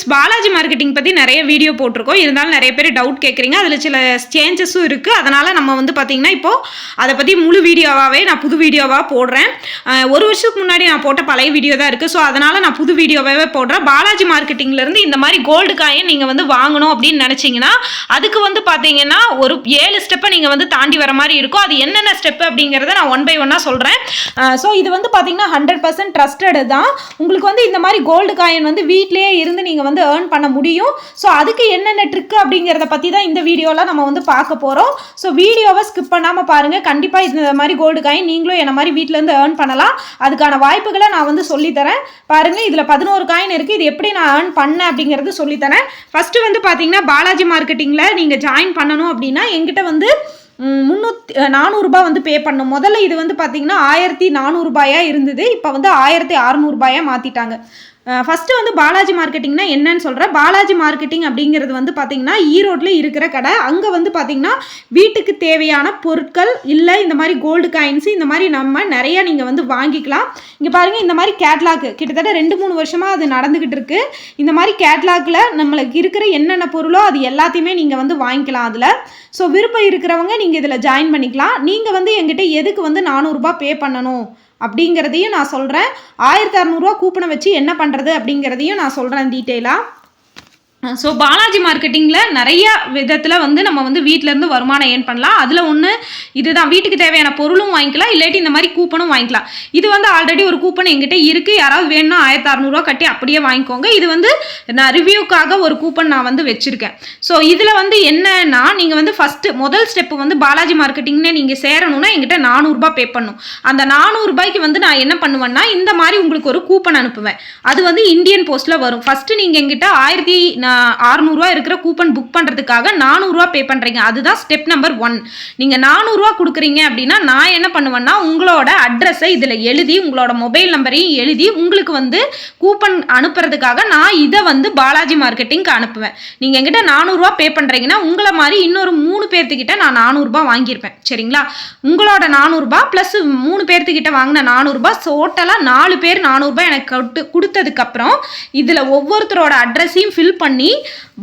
Friends Balaji marketing பற்றி நிறைய video போட்டிருக்கோம். இருந்தாலும் நிறைய பேர் டவுட் கேட்குறீங்க. அதில் சில சேஞ்சஸும் இருக்குது அதனால் நம்ம வந்து பார்த்திங்கன்னா இப்போது அதை பற்றி முழு வீடியோவாகவே நான் புது வீடியோவாக போடுறேன். ஒரு வருஷத்துக்கு முன்னாடி நான் போட்ட பழைய வீடியோ தான் இருக்குது ஸோ அதனால் நான் புது வீடியோவாகவே போடுறேன். பாலாஜி மார்க்கெட்டிங்லேருந்து இந்த மாதிரி கோல்டு காயின் நீங்கள் வந்து வாங்கணும் அப்படின்னு நினச்சிங்கன்னா அதுக்கு வந்து பார்த்தீங்கன்னா ஒரு ஏழு ஸ்டெப்பை நீங்கள் வந்து தாண்டி வர மாதிரி இருக்கும். அது என்னென்ன ஸ்டெப்பு அப்படிங்கிறத நான் ஒன் பை ஒன்னாக சொல்கிறேன் ஸோ இது வந்து பார்த்தீங்கன்னா ஹண்ட்ரட் பர்சன்ட் ட்ரஸ்டடு தான். உங்களுக்கு வந்து இந்த மாதிரி கோல்டு காயின் வந்து வீட்டிலேயே இருந்து நீங்கள் வந்து ஏர்ன் பண்ண முடியும். ஸோ அதுக்கு என்னென்ன ட்ரிக்கு அப்படிங்கிறத பற்றி தான் இந்த வீடியோவில் நம்ம வந்து பார்க்க போகிறோம் ஸோ வீடியோவை ஸ்கிப் பண்ணாமல் பாருங்கள் கண்டிப்பாக இந்த மாதிரி கோல்டு காயின் நீங்களும் என்ன மாதிரி வீட்டிலேருந்து ஏர்ன் பண்ணலாம். அதுக்கான வாய்ப்புகளை நான் வந்து சொல்லித்தரேன். பாருங்கள் இதில் பதினோரு காயின் இருக்குது இது எப்படி நான் ஏர்ன் பண்ணேன் அப்படிங்கிறது சொல்லித்தரேன். ஃபஸ்ட்டு வந்து பார்த்தீங்கன்னா பாலாஜி மார்க்கெட்டிங்கில் நீங்கள் ஜாயின் பண்ணணும் அப்படின்னா எங்கிட்ட வந்து முந்நூற்றி நானூறுரூபா வந்து பே பண்ணணும். முதல்ல இது வந்து பார்த்தீங்கன்னா ஆயிரத்தி நானூறுபாயாக இருந்தது. இப்போ வந்து ஆயிரத்தி அறநூறுபாயாக மாற்றிட்டாங்க ஃபஸ்ட்டு வந்து பாலாஜி மார்க்கெட்டிங்னா என்னன்னு சொல்கிறேன் பாலாஜி மார்க்கெட்டிங் அப்படிங்கிறது வந்து பார்த்தீங்கன்னா ஈரோட்டில் இருக்கிற கடை. அங்கே வந்து பார்த்தீங்கன்னா வீட்டுக்கு தேவையான பொருட்கள் இல்லை இந்த மாதிரி கோல்டு காயின்ஸ் இந்த மாதிரி நம்ம நிறைய நீங்கள் வந்து வாங்கிக்கலாம். இங்கே பாருங்கள் இந்த மாதிரி கேட்லாக் கிட்டத்தட்ட ரெண்டு மூணு வருஷமாக அது நடந்துக்கிட்டு இருக்கு. இந்த மாதிரி கேட்லாகில் நம்மளுக்கு இருக்கிற என்னென்ன பொருளோ அது எல்லாத்தையுமே நீங்கள் வந்து வாங்கிக்கலாம் அதில். ஸோ விருப்பம் இருக்கிறவங்க நீங்கள் இதில் ஜாயின் பண்ணிக்கலாம். நீங்கள் வந்து எங்கிட்ட எதுக்கு வந்து நானூறுரூபா பே பண்ணணும்? அப்படிங்கிறதையும் நான் சொல்கிறேன் ஆயிரத்தி அறநூறுவா கூப்பனை வச்சு என்ன பண்ணுறது அப்படிங்கிறதையும் நான் சொல்கிறேன் டீட்டெயிலாக ஸோ பாலாஜி மார்க்கெட்டிங்கில் நிறைய விதத்தில் வந்து நம்ம வந்து வீட்டிலேருந்து வருமானம் ஏர்ன் பண்ணலாம். அதில் ஒன்று இதுதான். வீட்டுக்கு தேவையான பொருளும் வாங்கிக்கலாம். இல்லாட்டி இந்த மாதிரி கூப்பனும் வாங்கிக்கலாம். இது வந்து ஆல்ரெடி ஒரு கூப்பன் எங்கிட்ட இருக்குது யாராவது வேணும்னா ஆயிரத்தி அறநூறுவா கட்டி அப்படியே வாங்கிக்கோங்க. இது வந்து நான் ரிவ்யூக்காக ஒரு கூப்பன் நான் வந்து வச்சுருக்கேன். ஸோ இதில் வந்து என்னன்னா நீங்கள் வந்து ஃபஸ்ட்டு முதல் ஸ்டெப்பு வந்து பாலாஜி மார்க்கெட்டிங்னு நீங்கள் சேரணும்னா எங்கிட்ட நானூறுரூபா பே பண்ணும். அந்த நானூறுரூபாய்க்கு வந்து நான் என்ன பண்ணுவேன்னா இந்த மாதிரி உங்களுக்கு ஒரு கூப்பன் அனுப்புவேன். அது வந்து இந்தியன் போஸ்ட்டில் வரும். ஃபஸ்ட்டு நீங்கள் எங்கிட்ட ஆயிரத்தி அறுநூறுவா இருக்கிற கூப்பன் புக் பண்ணுறதுக்காக நானூறுரூவா பே பண்ணுறீங்க அதுதான் ஸ்டெப் நம்பர் ஒன் நீங்கள் நானூறுரூவா கொடுக்குறீங்க அப்படின்னா நான் என்ன பண்ணுவேன்னா உங்களோட அட்ரஸை இதில் எழுதி உங்களோட மொபைல் நம்பரையும் எழுதி உங்களுக்கு வந்து கூப்பன் அனுப்புறதுக்காக நான் இதை வந்து பாலாஜி மார்க்கெட்டிங்க்கு அனுப்புவேன். நீங்கள் எங்கிட்ட நானூறுரூவா பே பண்ணுறீங்கன்னா உங்களை மாதிரி இன்னொரு மூணு பேர்த்துக்கிட்ட நான் நானூறுரூபா வாங்கியிருப்பேன். சரிங்களா? உங்களோட நானூறுரூபா ப்ளஸ் மூணு பேர்த்துக்கிட்ட வாங்கின நானூறுரூபா டோட்டலாக நாலு பேர் நானூறுரூபா எனக்கு கொடுத்ததுக்கப்புறம் இதில் ஒவ்வொருத்தரோட அட்ரஸையும் ஃபில் பண்ணி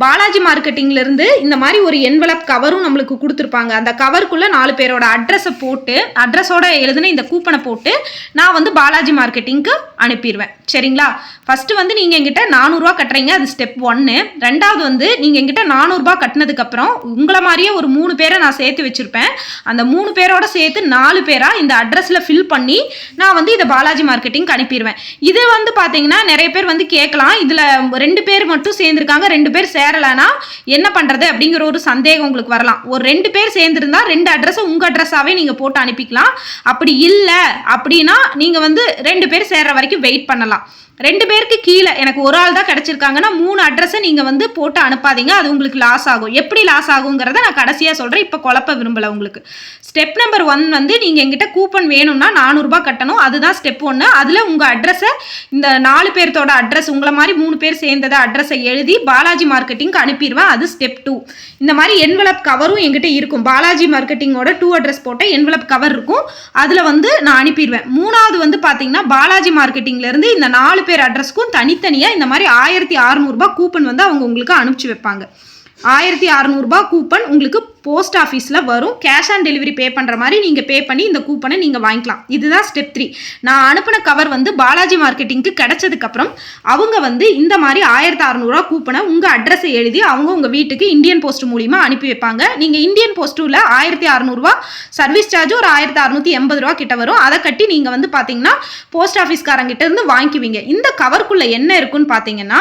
பாலாஜி மார்க்கெட்டிங்லேருந்து இந்த மாதிரி ஒரு என்வலப் கவரும் நம்மளுக்கு கொடுத்துருப்பாங்க. அந்த கவருக்குள்ளே நாலு பேரோட அட்ரஸை போட்டு அட்ரஸோட எழுதின இந்த கூப்பனை போட்டு நான் வந்து பாலாஜி மார்க்கெட்டிங்க்கு அனுப்பிடுவேன் சரிங்களா? ஃபஸ்ட்டு வந்து நீங்கள் எங்கிட்ட நானூறுரூவா கட்டுறீங்க அது ஸ்டெப் ஒன்று ரெண்டாவது வந்து நீங்கள் எங்கிட்ட நானூறுபா கட்டினதுக்கப்புறம் உங்களை மாதிரியே ஒரு மூணு பேரை நான் சேர்த்து வச்சுருப்பேன். அந்த மூணு பேரோட சேர்த்து நாலு பேராக இந்த அட்ரஸில் ஃபில் பண்ணி நான் வந்து இதை பாலாஜி மார்க்கெட்டிங்க்கு அனுப்பிடுவேன் இது வந்து பார்த்தீங்கன்னா நிறைய பேர் வந்து கேட்கலாம் இதில் ரெண்டு பேர் மட்டும் சேர்ந்துருக்காங்க ரெண்டு பேர் சேரலைன்னா என்ன பண்ணுறது அப்படிங்கிற ஒரு சந்தேகம் உங்களுக்கு வரலாம். ஒரு ரெண்டு பேர் சேர்ந்துருந்தா ரெண்டு அட்ரஸை உங்கள் அட்ரஸாகவே நீங்கள் போட்டு அனுப்பிக்கலாம். அப்படி இல்லை அப்படின்னா நீங்கள் வந்து ரெண்டு பேர் சேர்ற வரைக்கும் வெயிட் பண்ணலாம். ரெண்டு பேருக்கு கீழே எனக்கு ஒரு ஆள் தான் கிடச்சிருக்காங்கன்னா மூணு அட்ரஸை நீங்கள் வந்து போட்டு அனுப்பாதீங்க. அது உங்களுக்கு லாஸ் ஆகும். எப்படி லாஸ் ஆகுங்கிறத நான் கடைசியாக சொல்கிறேன் இப்போ குழப்ப விரும்பலை உங்களுக்கு. ஸ்டெப் நம்பர் ஒன் வந்து நீங்கள் எங்கிட்ட கூப்பன் வேணும்னா நானூறுரூபா கட்டணும். அதுதான் ஸ்டெப் ஒன்று அதில் உங்கள் அட்ரஸை இந்த நாலு பேர்த்தோட அட்ரஸ் உங்களை மாதிரி மூணு பேர் சேர்ந்ததை அட்ரஸை எழுதி பாலாஜி மார்க்கெட்டிங்க்கு அனுப்பிடுவேன். அது ஸ்டெப் டூ இந்த மாதிரி என்வலப் கவரும் எங்கிட்ட இருக்கும். பாலாஜி மார்க்கெட்டிங்கோட டூ அட்ரஸ் போட்ட என்வலப் கவர் இருக்கும். அதில் வந்து நான் அனுப்பிடுவேன். மூணாவது வந்து பார்த்தீங்கன்னா பாலாஜி மார்க்கெட்டிங்லேருந்து இந்த நாலு பேர் அட்ரஸ்க்கும் தனித்தனியாக இந்த மாதிரி ஆயிரத்தி அறநூறுபா கூப்பன் வந்து அவங்க உங்களுக்கு அனுப்பிச்சி வைப்பாங்க. ஆயிரத்தி அறநூறுபா கூப்பன் உங்களுக்கு போஸ்ட் ஆஃபீஸில் வரும். கேஷ் ஆன் டெலிவரி பே பண்ணுற மாதிரி நீங்கள் பே பண்ணி இந்த கூப்பனை நீங்கள் வாங்கிக்கலாம். இதுதான் ஸ்டெப் த்ரீ நான் அனுப்பின கவர் வந்து பாலாஜி மார்க்கெட்டிங்க்கு கிடைச்சதுக்கப்புறம் அவங்க வந்து இந்த மாதிரி ஆயிரத்தி அறநூறுவா கூப்பனை உங்கள் அட்ரஸை எழுதி அவங்க உங்கள் வீட்டுக்கு இந்தியன் போஸ்ட் மூலிமா அனுப்பி வைப்பாங்க. நீங்கள் இந்தியன் போஸ்ட்டில் ஆயிரத்தி அறநூறுவா சர்வீஸ் சார்ஜ் ஒரு ஆயிரத்தி அறநூற்றி எண்பது ரூபா கிட்ட வரும். அதை கட்டி நீங்கள் வந்து பார்த்தீங்கன்னா போஸ்ட் ஆஃபீஸ்காரங்கிட்ட இருந்து வாங்கிக்குவீங்க. இந்த கவருக்குள்ளே என்ன இருக்குன்னு பார்த்தீங்கன்னா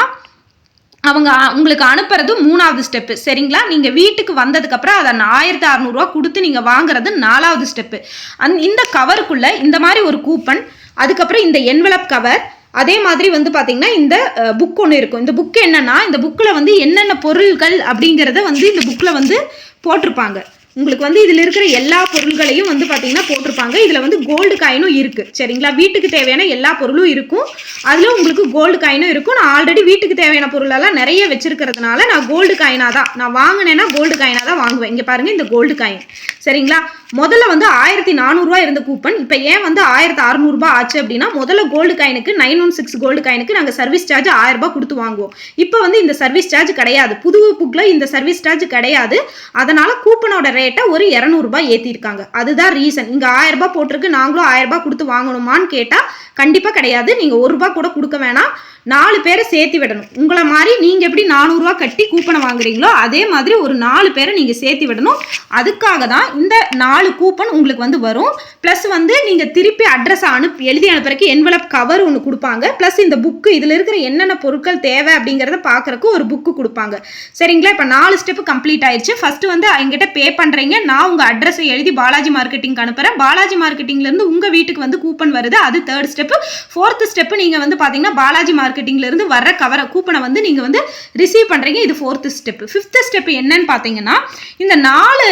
அவங்க உங்களுக்கு அனுப்புறது மூணாவது ஸ்டெப்பு சரிங்களா? நீங்கள் வீட்டுக்கு வந்ததுக்கப்புறம் அதை ஆயிரத்தி அறநூறுவா கொடுத்து நீங்கள் வாங்குறது நாலாவது ஸ்டெப்பு அந் இந்த கவருக்குள்ளே இந்த மாதிரி ஒரு கூப்பன் அதுக்கப்புறம் இந்த என்வலப் கவர் அதே மாதிரி வந்து பார்த்தீங்கன்னா இந்த புக் ஒன்று இருக்கும். இந்த புக் என்னென்னா இந்த புக்கில் வந்து என்னென்ன பொருள்கள் அப்படிங்கிறத வந்து இந்த புக்கில் வந்து போட்டிருப்பாங்க. உங்களுக்கு வந்து இதில் இருக்கிற எல்லா பொருள்களையும் வந்து பார்த்தீங்கன்னா போட்டிருப்பாங்க. இதில் வந்து கோல்டு காயினும் இருக்குது சரிங்களா? வீட்டுக்கு தேவையான எல்லா பொருளும் இருக்கும். அதில் உங்களுக்கு கோல்டு காயினும் இருக்கும். நான் ஆல்ரெடி வீட்டுக்கு தேவையான பொருளெல்லாம் நிறைய வச்சிருக்கிறதுனால நான் கோல்டு காயினாக தான். நான் வாங்கினேன்னா கோல்டு காயினாக தான் வாங்குவேன். இங்கே பாருங்கள் இந்த கோல்டு காயின் சரிங்களா? முதல்ல வந்து ஆயிரத்தி நானூறுரூவா இருந்த கூப்பன் இப்போ ஏன் வந்து ஆயிரத்தி அறநூறுபா ஆச்சு அப்படின்னா முதல்ல கோல்டு காயினுக்கு நைன் ஒன் சிக்ஸ் கோல்டு காயினுக்கு நாங்கள் சர்வீஸ் சார்ஜ் ஆயிரம் ரூபாய் கொடுத்து வாங்குவோம். இப்போ வந்து இந்த சர்வீஸ் சார்ஜ் கிடையாது. புது புக்கில் இந்த சர்வீஸ் சார்ஜ் கிடையாது. அதனால் கூப்பனோட ரேட்டை ஒரு இரநூறுபா ஏற்றிருக்காங்க அதுதான் ரீசன் இங்கே ஆயிரம் ரூபாய் போட்டிருக்கு நாங்களும் ஆயிரம் ரூபாய் கொடுத்து வாங்கணுமான்னு கேட்டால் கண்டிப்பாக கிடையாது. நீங்கள் ஒரு ரூபா கூட கொடுக்க வேணாம். நாலு பேரை சேர்த்து விடணும். உங்களை மாதிரி நீங்கள் எப்படி நானூறுரூவா கட்டி கூப்பனை வாங்குறீங்களோ அதே மாதிரி ஒரு நாலு பேரை நீங்கள் சேர்த்து விடணும். அதுக்காக தான் இந்த நாலு கூப்பன் உங்களுக்கு வந்து வரும். ப்ளஸ் வந்து நீங்கள் திருப்பி அட்ரஸை அனுப்பி எழுதி அனுப்புறதுக்கு என்வலப் கவர் ஒன்று கொடுப்பாங்க. ப்ளஸ் இந்த புக்கு இதில் இருக்கிற என்னென்ன பொருட்கள் தேவை அப்படிங்கிறத பார்க்குறக்கு ஒரு புக்கு கொடுப்பாங்க. சரிங்களா? இப்போ நாலு ஸ்டெப்பு கம்ப்ளீட் ஆயிடுச்சு. ஃபஸ்ட்டு வந்து எங்கிட்ட பே பண்ணுறீங்க நான் உங்கள் அட்ரஸை எழுதி பாலாஜி மார்க்கெட்டிங் அனுப்புகிறேன் பாலாஜி மார்க்கெட்டிங்லேருந்து உங்கள் வீட்டுக்கு வந்து கூப்பன் வருது. அது தேர்ட் ஸ்டெப்பு ஃபோர்த்து ஸ்டெப்பு நீங்கள் வந்து பார்த்தீங்கன்னா பாலாஜி மார்க்கெட் இருந்து வர்ற கவரை கூப்பனை வந்து நீங்கள் வந்து ரிசீவ் பண்ணுறீங்க இது ஃபோர்த்து ஸ்டெப் ஃபிஃப்த்து ஸ்டெப் என்னன்னு பார்த்தீங்கன்னா இந்த நாலு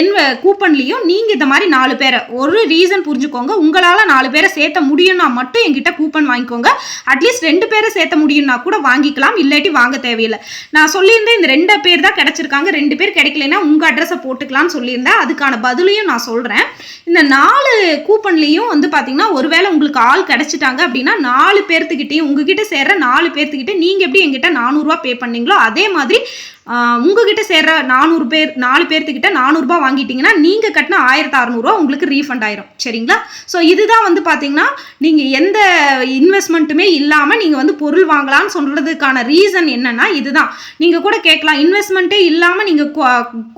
என் கூப்பன்லேயும் நீங்கள் இந்த மாதிரி நாலு பேரை ஒரு ரீசன் புரிஞ்சுக்கோங்க. உங்களால் நாலு பேரை சேர்த்த முடியும்னா மட்டும் எங்கிட்ட கூப்பன் வாங்கிக்கோங்க. அட்லீஸ்ட் ரெண்டு பேரை சேர்த்த முடியும்னா கூட வாங்கிக்கலாம். இல்லாட்டி வாங்க தேவையில்லை. நான் சொல்லியிருந்தேன் இந்த ரெண்டு பேர் தான் கிடச்சிருக்காங்க. ரெண்டு பேர் கிடைக்கலனா உங்கள் அட்ரஸை போட்டுக்கலாம்னு சொல்லியிருந்தேன். அதுக்கான பதிலையும் நான் சொல்கிறேன் இந்த நாலு கூப்பன்லேயும் வந்து பார்த்தீங்கன்னா ஒருவேளை உங்களுக்கு ஆள் கிடைச்சிட்டாங்க அப்படின்னா நாலு பேர்த்துக்கிட்டையும் உங்ககிட்ட சேர்ற நாலு பேர்த்துக்கிட்ட நீங்கள் எப்படி எங்கிட்ட நானூறுரூவா பே பண்ணீங்களோ அதே மாதிரி உங்ககிட்ட சேர்ற நானூறு பேர் நாலு பேர்த்துக்கிட்ட நானூறுரூபா வாங்கிட்டீங்கன்னா நீங்கள் கட்டின ஆயிரத்து அறநூறுவா உங்களுக்கு ரீஃபண்ட் ஆயிரும். சரிங்களா? ஸோ இதுதான் வந்து பார்த்தீங்கன்னா நீங்கள் எந்த இன்வெஸ்ட்மெண்ட்டுமே இல்லாமல் நீங்கள் வந்து பொருள் வாங்கலாம்னு சொல்கிறதுக்கான ரீசன் என்னன்னா இதுதான். நீங்கள் கூட கேட்கலாம் இன்வெஸ்ட்மெண்ட்டே இல்லாமல் நீங்கள்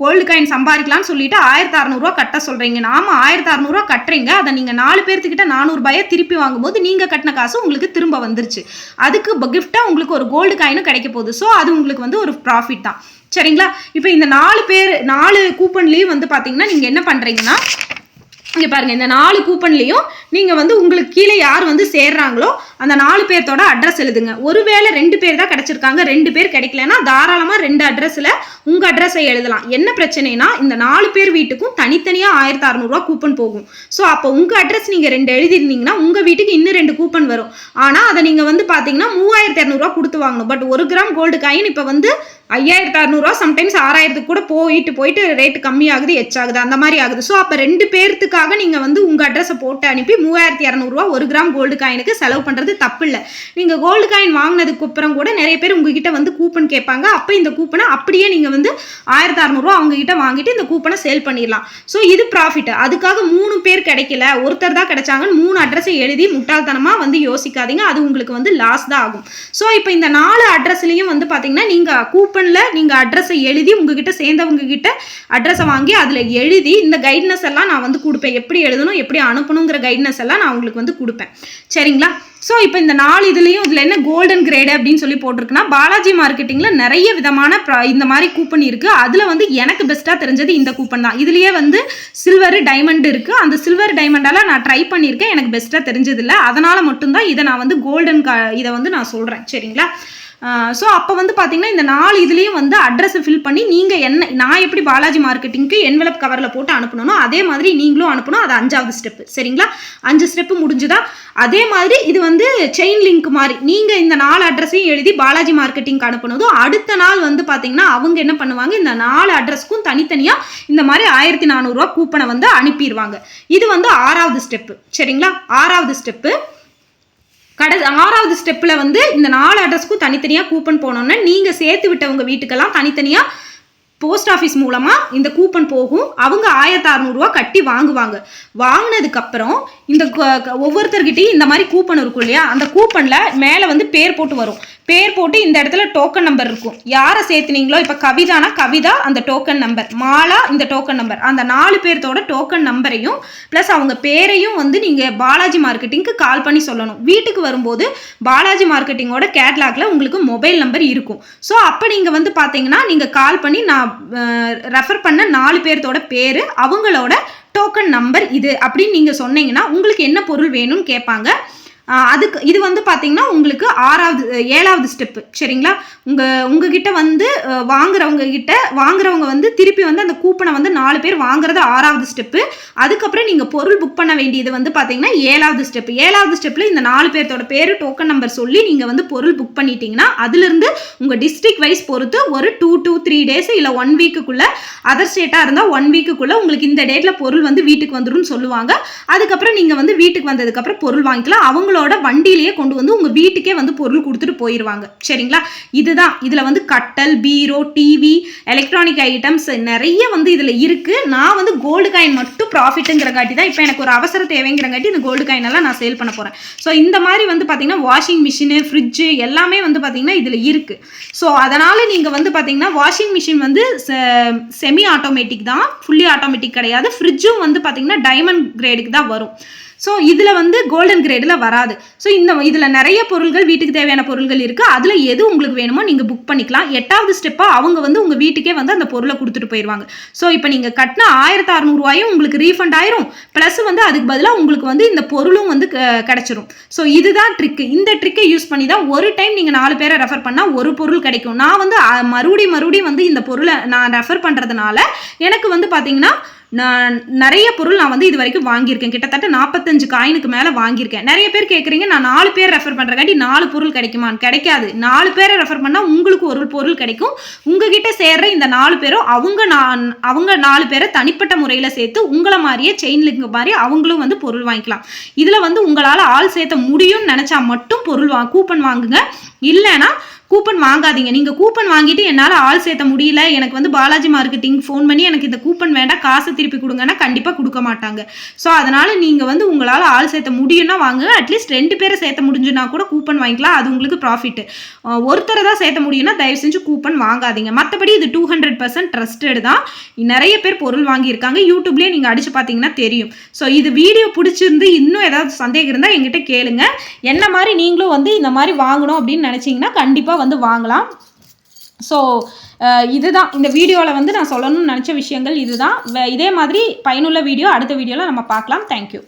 கோல்டு காயின் சம்பாதிக்கலாம்னு சொல்லிட்டு ஆயிரத்து அறநூறுவா கட்ட சொல்கிறீங்க நாம ஆயிரத்தி அறநூறுவா கட்டுறீங்க அதை நீங்கள் நாலு பேர்த்துக்கிட்ட நானூறுபாயை திருப்பி வாங்கும்போது நீங்கள் கட்டின காசு உங்களுக்கு திரும்ப வந்துருச்சு. அதுக்கு கிஃப்டாக உங்களுக்கு ஒரு கோல்டு காயினும் கிடைக்க போகுது. ஸோ அது உங்களுக்கு வந்து ஒரு ப்ராஃபிட் தான். சரிங்களா? இப்போ இந்த நாலு பேர் நாலு கூப்பன்லேயும் வந்து பார்த்தீங்கன்னா நீங்கள் என்ன பண்ணுறீங்கன்னா இங்கே பாருங்க இந்த நாலு கூப்பன்லேயும் நீங்கள் வந்து உங்களுக்கு கீழே யார் வந்து சேர்றாங்களோ அந்த நாலு பேர்த்தோட அட்ரஸ் எழுதுங்க. ஒருவேளை ரெண்டு பேர் தான் கிடைச்சிருக்காங்க ரெண்டு பேர் கிடைக்கலன்னா தாராளமாக ரெண்டு அட்ரஸில் உங்கள் அட்ரஸை எழுதலாம். என்ன பிரச்சனைனா இந்த நாலு பேர் வீட்டுக்கும் தனித்தனியாக ஆயிரத்தி அறநூறுவா கூப்பன் போகும். ஸோ அப்போ உங்கள் அட்ரஸ் நீங்கள் ரெண்டு எழுதிருந்தீங்கன்னா உங்கள் வீட்டுக்கு இன்னும் ரெண்டு கூப்பன் வரும். ஆனால் அதை நீங்கள் வந்து பார்த்தீங்கன்னா மூவாயிரத்தி இரநூறுவா கொடுத்து வாங்கணும். பட் ஒரு கிராம் கோல்டு காயின் இப்போ வந்து ஐயாயிரத்து அறநூறுவா சம்டைம்ஸ் ஆறாயிரத்துக்கு கூட போயிட்டு போயிட்டு ரேட்டு கம்மியாகுது எச்சாகுது அந்த மாதிரி ஆகுது. ஸோ அப்போ ரெண்டு பேர்த்துக்காக நீங்கள் வந்து உங்கள் அட்ரஸை போட்டு அனுப்பி மூவாயிரத்தி இரநூறுவா ஒரு கிராம் கோல்டு காயினுக்கு செலவு பண்ணுறது தப்பு இல்லை நீங்கள் கோல்டு காயின் வாங்கினதுக்கு அப்புறம் கூட நிறைய பேர் உங்ககிட்ட வந்து கூப்பன் கேட்பாங்க. அப்போ இந்த கூப்பனை அப்படியே நீங்கள் வந்து ஆயிரத்தி அறநூறுவா அவங்ககிட்ட வாங்கிட்டு இந்த கூப்பனை சேல் பண்ணிடலாம். ஸோ இது ப்ராஃபிட் அதுக்காக மூணு பேர் கிடைக்கல. ஒருத்தர் தான் கிடைச்சாங்கன்னு மூணு அட்ரஸை எழுதி முட்டாள்தனமாக வந்து யோசிக்காதீங்க. அது உங்களுக்கு வந்து லாஸ் தான் ஆகும். ஸோ இப்போ இந்த நாலு அட்ரஸ்லையும் வந்து பார்த்தீங்கன்னா நீங்கள் கூப்பனில் நீங்கள் அட்ரஸை எழுதி உங்ககிட்ட சேர்ந்தவங்க கிட்ட அட்ரஸை வாங்கி அதில் எழுதி இந்த கைட்னஸ் எல்லாம் நான் வந்து கொடுப்பேன். எப்படி எழுதணும் எப்படி அனுப்பணுங்கிற கைட்னஸ் எல்லாம் நான் உங்களுக்கு வந்து கொடுப்பேன். சரிங்களா? ஸோ இப்போ இந்த நாலு இதுலேயும் இதில் என்ன கோல்டன் கிரேடு அப்படின்னு சொல்லி போட்டிருக்குன்னா பாலாஜி மார்க்கெட்டிங்கில் நிறைய விதமான ப்ரா- இந்த மாதிரி கூப்பன் இருக்குது அதில் வந்து எனக்கு பெஸ்ட்டாக தெரிஞ்சது இந்த கூப்பன் தான். இதுலேயே வந்து சில்வர் டைமண்ட் இருக்குது அந்த சில்வர் டைமண்டால் நான் ட்ரை பண்ணியிருக்கேன். எனக்கு பெஸ்ட்டாக தெரிஞ்சதில்லை. அதனால் மட்டும்தான் இதை நான் வந்து கோல்டன் கா இதை வந்து நான் சொல்கிறேன் சரிங்களா? ஸோ அப்போ வந்து பார்த்தீங்கன்னா இந்த நாலு இதுலேயும் வந்து அட்ரஸை ஃபில் பண்ணி நீங்கள் என்ன நான் எப்படி பாலாஜி மார்க்கெட்டிங்க்கு என்வெலப் கவரில் போட்டு அனுப்பணும் அதே மாதிரி நீங்களும் அனுப்பணும். அது அஞ்சாவது ஸ்டெப்பு சரிங்களா? அஞ்சு ஸ்டெப்பு முடிஞ்சுதா? அதே மாதிரி இது வந்து செயின் லிங்க் மாதிரி நீங்கள் இந்த நாலு அட்ரஸையும் எழுதி பாலாஜி மார்க்கெட்டிங்க்கு அனுப்புனதும் அடுத்த நாள் வந்து பார்த்தீங்கன்னா அவங்க என்ன பண்ணுவாங்க? இந்த நாலு அட்ரஸ்க்கும் தனித்தனியாக இந்த மாதிரி ஆயிரத்தி நானூறுரூவா கூப்பனை வந்து அனுப்பிடுவாங்க இது வந்து ஆறாவது ஸ்டெப்பு சரிங்களா? ஆறாவது ஸ்டெப்பு கடை ஆறாவது ஸ்டெப்பில் வந்து இந்த நாலு அட்ரஸ்க்கும் தனித்தனியாக கூப்பன் போனோன்னா நீங்கள் சேர்த்து விட்டவங்க வீட்டுக்கெல்லாம் தனித்தனியாக போஸ்ட் ஆஃபீஸ் மூலமாக இந்த கூப்பன் போகும். அவங்க ஆயிரத்தி அறநூறுவா கட்டி வாங்குவாங்க. வாங்கினதுக்கப்புறம் இந்த ஒவ்வொருத்தர்கிட்டையும் இந்த மாதிரி கூப்பன் இருக்கும் இல்லையா? அந்த கூப்பனில் மேலே வந்து பேர் போட்டு வரும். பேர் போட்டு இந்த இடத்துல டோக்கன் நம்பர் இருக்கும். யாரை சேர்த்துனீங்களோ? இப்போ கவிதானா? கவிதா அந்த டோக்கன் நம்பர் மாலா இந்த டோக்கன் நம்பர் அந்த நாலு பேர்த்தோட டோக்கன் நம்பரையும் ப்ளஸ் அவங்க பேரையும் வந்து நீங்கள் பாலாஜி மார்க்கெட்டிங்க்கு கால் பண்ணி சொல்லணும். வீட்டுக்கு வரும்போது பாலாஜி மார்க்கெட்டிங்கோட கேட்லாகில் உங்களுக்கு மொபைல் நம்பர் இருக்கும். ஸோ அப்போ நீங்கள் வந்து பார்த்தீங்கன்னா நீங்கள் கால் பண்ணி நான் ரெஃபர் பண்ண நாலு பேர்த்தோட பேர் அவங்களோட டோக்கன் நம்பர் இது. அப்படின்னு நீங்கள் சொன்னீங்கன்னா உங்களுக்கு என்ன பொருள் வேணும்னு கேட்பாங்க. அதுக்கு இது வந்து பார்த்தீங்கன்னா உங்களுக்கு ஆறாவது ஏழாவது ஸ்டெப்பு சரிங்களா? உங்கள் உங்ககிட்ட வந்து வாங்குறவங்க கிட்ட வாங்குறவங்க வந்து திருப்பி வந்து அந்த கூப்பனை வந்து நாலு பேர் வாங்குறது ஆறாவது ஸ்டெப்பு அதுக்கப்புறம் நீங்கள் பொருள் புக் பண்ண வேண்டியது வந்து பார்த்தீங்கன்னா ஏழாவது ஸ்டெப் ஏழாவது ஸ்டெப்பில் இந்த நாலு பேர்த்தோட பேர் டோக்கன் நம்பர் சொல்லி நீங்கள் வந்து பொருள் புக் பண்ணிட்டீங்கன்னா அதுலேருந்து உங்கள் டிஸ்ட்ரிக்ட் வைஸ் பொறுத்து ஒரு டூ டூ த்ரீ டேஸ் இல்லை ஒன் வீக்குக்குள்ளே அதர் ஸ்டேட்டாக இருந்தால் ஒன் வீக்குக்குள்ளே உங்களுக்கு இந்த டேட்டில் பொருள் வந்து வீட்டுக்கு வந்துடும் சொல்லுவாங்க. அதுக்கப்புறம் நீங்கள் வந்து வீட்டுக்கு வந்ததுக்கப்புறம் பொருள் வாங்கிக்கலாம். அவங்களோட வண்டியிலேயே கொண்டு வந்து உங்கள் வீட்டுக்கே வந்து பொருள் கொடுத்துட்டு போயிடுவாங்க சரிங்களா? இதுதான். இதில் வந்து கட்டல் பீரோ டிவி எலக்ட்ரானிக் ஐட்டம்ஸ் நிறைய வந்து இதில் இருக்குது நான் வந்து கோல்டு காயின் மட்டும் ப்ராஃபிட்டுங்கிறங்காட்டி தான் இப்போ எனக்கு ஒரு அவசர தேவைங்கிறங்காட்டி இந்த கோல்டு காயின் எல்லாம் நான் சேல் பண்ண போகிறேன் ஸோ இந்த மாதிரி வந்து பார்த்திங்கன்னா வாஷிங் மிஷினு ஃப்ரிட்ஜு எல்லாமே வந்து பார்த்திங்கன்னா இதில் இருக்குது ஸோ அதனால் நீங்கள் வந்து பார்த்தீங்கன்னா வாஷிங் மிஷின் வந்து செமி ஆட்டோமேட்டிக் தான். ஃபுல்லி ஆட்டோமேட்டிக் கிடையாது. ஃப்ரிட்ஜும் வந்து பார்த்திங்கன்னா டைமண்ட் கிரேடுக்கு தான் வரும். ஸோ இதில் வந்து கோல்டன் கிரேடில் வராது. ஸோ இந்த இதில் நிறைய பொருள்கள் வீட்டுக்கு தேவையான பொருள்கள் இருக்குது அதில் எது உங்களுக்கு வேணுமோ நீங்கள் புக் பண்ணிக்கலாம். எட்டாவது ஸ்டெப்பாக அவங்க வந்து உங்கள் வீட்டுக்கே வந்து அந்த பொருளை கொடுத்துட்டு போயிடுவாங்க ஸோ இப்போ நீங்கள் கட்டின ஆயிரத்தி அறநூறுவாயும் உங்களுக்கு ரீஃபண்ட் ஆயிரும். ப்ளஸ் வந்து அதுக்கு பதிலாக உங்களுக்கு வந்து இந்த பொருளும் வந்து க- ஸோ இதுதான் ட்ரிக்கு இந்த ட்ரிக்கை யூஸ் பண்ணி தான் ஒரு டைம் நீங்கள் நாலு பேரை ரெஃபர் பண்ணால் ஒரு பொருள் கிடைக்கும். நான் வந்து மறுபடியும் மறுபடியும் வந்து இந்த பொருளை நான் ரெஃபர் பண்ணுறதுனால எனக்கு வந்து பார்த்தீங்கன்னா நான் நிறைய பொருள் நான் வந்து இது வரைக்கும் வாங்கியிருக்கேன். கிட்டத்தட்ட நாற்பத்தஞ்சு காயினுக்கு மேலே வாங்கியிருக்கேன். நிறைய பேர் கேட்குறீங்க நான் நாலு பேர் ரெஃபர் பண்ணுறக்காட்டி நாலு பொருள் கிடைக்குமான்னு. கிடைக்காது. நாலு பேரை ரெஃபர் பண்ணால் உங்களுக்கு ஒரு பொருள் கிடைக்கும். உங்ககிட்ட சேர்ற இந்த நாலு பேரும் அவங்க நான் அவங்க நாலு பேரை தனிப்பட்ட முறையில் சேர்த்து உங்களை மாதிரியே செயின் லிங்க் மாதிரி அவங்களும் வந்து பொருள் வாங்கிக்கலாம். இதில் வந்து உங்களால் ஆள் சேர்த்த முடியும்னு நினச்சா மட்டும் பொருள் வா கூப்பன் வாங்குங்க. இல்லைன்னா கூப்பன் வாங்காதீங்க. நீங்கள் கூப்பன் வாங்கிட்டு என்னால் ஆள் சேர்த்த முடியல. எனக்கு வந்து பாலாஜி மார்க்கெட்டிங் ஃபோன் பண்ணி எனக்கு இந்த கூப்பன் வேண்டாம். காசை திருப்பி கொடுங்கன்னா கண்டிப்பாக கொடுக்க மாட்டாங்க. ஸோ அதனால் நீங்கள் வந்து உங்களால் ஆள் சேர்த்த முடியும்னா வாங்க. அட்லீஸ்ட் ரெண்டு பேரை சேர்த்த முடிஞ்சுனா கூட கூப்பன் வாங்கிக்கலாம். அது உங்களுக்கு ப்ராஃபிட் ஒருத்தரை தான் சேர்த்த முடியும்னா தயவு செஞ்சு கூப்பன் வாங்காதீங்க. மற்றபடி இது டூ ஹண்ட்ரட் பர்சன்ட் ட்ரஸ்டட் தான். நிறைய பேர் பொருள் வாங்கியிருக்காங்க. யூடியூப்லேயே நீங்கள் அடிச்சு பார்த்தீங்கன்னா தெரியும். ஸோ இது வீடியோ பிடிச்சிருந்து இன்னும் ஏதாவது சந்தேகம் இருந்தால் எங்கிட்ட கேளுங்க. என்ன மாதிரி நீங்களும் வந்து இந்த மாதிரி வாங்கணும் அப்படின்னு நினச்சிங்கன்னா கண்டிப்பாக வந்து வாங்கலாம். ஸோ இதுதான். இந்த வீடியோவில் வந்து நான் சொல்லணும்னு நினச்ச விஷயங்கள் இதுதான். வே- இதே மாதிரி பயனுள்ள வீடியோ அடுத்த வீடியோவில் நம்ம பார்க்கலாம். தேங்க்யூ